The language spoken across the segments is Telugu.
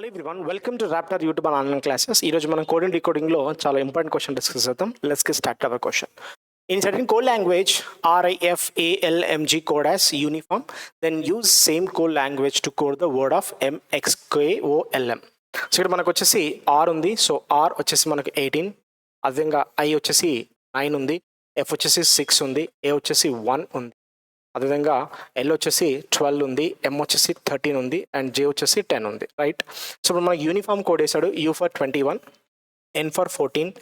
Hello everyone welcome to Raptor YouTube and online classes ఈ రోజు మనం కోడింగ్ డీకోడింగ్లో చాలా ఇంపార్టెంట్ క్వశ్చన్ డిస్కస్ చేద్దాం. లెట్స్కి start our question in certain code language RIFALMG code as uniform then use same code language to code the word of MXKOLM so ఇక్కడ మనకు వచ్చేసి ఆర్ ఉంది. సో ఆర్ వచ్చేసి మనకు ఎయిటీన్ అదేవిధంగా ఐ వచ్చేసి నైన్ ఉంది. ఎఫ్ వచ్చేసి సిక్స్ ఉంది. ఏ వచ్చేసి వన్ ఉంది. అదేవిధంగా ఎల్ వచ్చేసి ట్వెల్వ్ ఉంది ఎం వచ్చేసి థర్టీన్ ఉంది అండ్ జే వచ్చేసి టెన్ ఉంది రైట్ సో ఇప్పుడు మనకి యూనిఫామ్ కోడ్ వేసాడు U for twenty one N for fourteen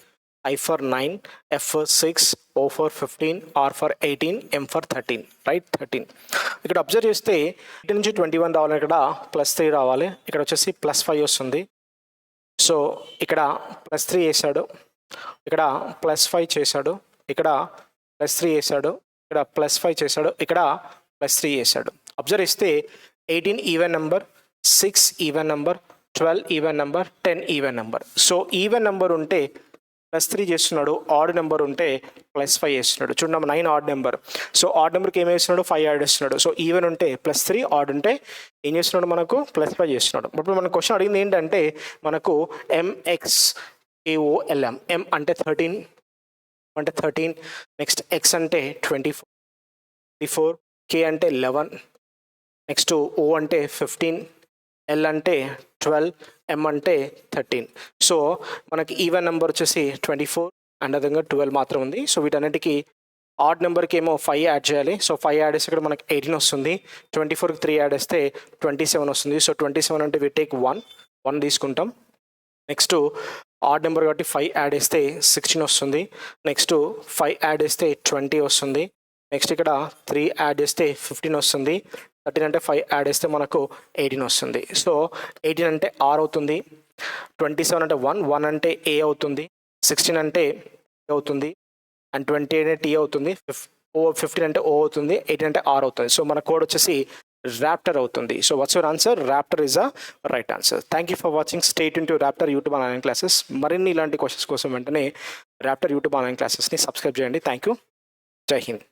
I for nine F for six O for fifteen R for eighteen M for thirteen right thirteen ఇక్కడ అబ్జర్వ్ చేస్తే ఇటు నుంచి ట్వంటీ వన్ రావాలి ఇక్కడ ప్లస్ త్రీ రావాలి ఇక్కడ వచ్చేసి ప్లస్ ఫైవ్ వస్తుంది. సో ఇక్కడ ప్లస్ త్రీ వేసాడు ఇక్కడ ప్లస్ ఫైవ్ చేశాడు ఇక్కడ ప్లస్ త్రీ వేసాడు ఇక్కడ ప్లస్ ఫైవ్ చేశాడు ఇక్కడ ప్లస్ త్రీ చేశాడు. అబ్జర్వ్ చేస్తే eighteen even number six even number twelve even number ten even number so even number ఉంటే ప్లస్ త్రీ చేస్తున్నాడు ఆడ్ నెంబర్ ఉంటే ప్లస్ ఫైవ్ చేస్తున్నాడు. చూడండి nine odd number so odd నెంబర్కి ఏం వేస్తున్నాడు ఫైవ్ యాడ్ చేస్తున్నాడు. సో ఈవెన్ ఉంటే ప్లస్ త్రీ ఆడ్ ఉంటే ఏం చేస్తున్నాడు మనకు? ప్లస్ ఫైవ్ చేస్తున్నాడు. ఇప్పుడు మన క్వశ్చన్ అడిగింది ఏంటంటే మనకు ఎంఎక్స్ ఏఓఎల్ఎం ఎం అంటే థర్టీన్ అంటే థర్టీన్ నెక్స్ట్ ఎక్స్ అంటే twenty four twenty four K అంటే లెవెన్ నెక్స్ట్ ఓ అంటే ఫిఫ్టీన్ ఎల్ అంటే ట్వెల్వ్ ఎం అంటే థర్టీన్. సో మనకి ఈవెన్ నెంబర్ వచ్చేసి ట్వంటీ ఫోర్ అండ్ అదేవిధంగా ట్వెల్వ్ మాత్రం ఉంది. సో వీటన్నిటికీ ఆడ్ నెంబర్కి ఏమో ఫైవ్ యాడ్ చేయాలి. సో ఫైవ్ యాడ్ చేస్తే ఇక్కడ మనకి ఎయిటీన్ వస్తుంది. ట్వంటీ ఫోర్కి త్రీ యాడ్ వేస్తే ట్వంటీ సెవెన్ వస్తుంది. సో ట్వంటీ సెవెన్ అంటే వి టేక్ వన్ వన్ తీసుకుంటాం. నెక్స్ట్ ఆడ్ నెంబర్ కాబట్టి ఫైవ్ యాడ్ చేస్తే సిక్స్టీన్ వస్తుంది. నెక్స్ట్ ఫైవ్ యాడ్ చేస్తే ట్వంటీ వస్తుంది. నెక్స్ట్ ఇక్కడ త్రీ యాడ్ చేస్తే ఫిఫ్టీన్ వస్తుంది. థర్టీన్ అంటే ఫైవ్ యాడ్ చేస్తే మనకు ఎయిటీన్ వస్తుంది. సో ఎయిటీన్ అంటే ఆర్ అవుతుంది. ట్వంటీ సెవెన్ అంటే వన్ వన్ అంటే ఏ అవుతుంది. సిక్స్టీన్ అంటే ఏ అవుతుంది. అండ్ ట్వంటీ అంటే టీ అవుతుంది. ఫిఫ్ ఓ ఫిఫ్టీన్ అంటే ఓ అవుతుంది. ఎయిటీన్ అంటే ఆర్ అవుతుంది. సో మన కోడ్ వచ్చేసి ర్యాప్టర్ అవుతుంది. So what's your answer Raptor is a right answer thank you for watching stay in to Raptor YouTube online classes మరిన్ని ఇలాంటి క్వశ్చన్స్ కోసం వెంటనే ర్యాప్టర్ యూట్యూబ్ ఆన్లైన్ క్లాసెస్ని సబ్స్క్రైబ్ చేయండి. థ్యాంక్ యూ జై హింద్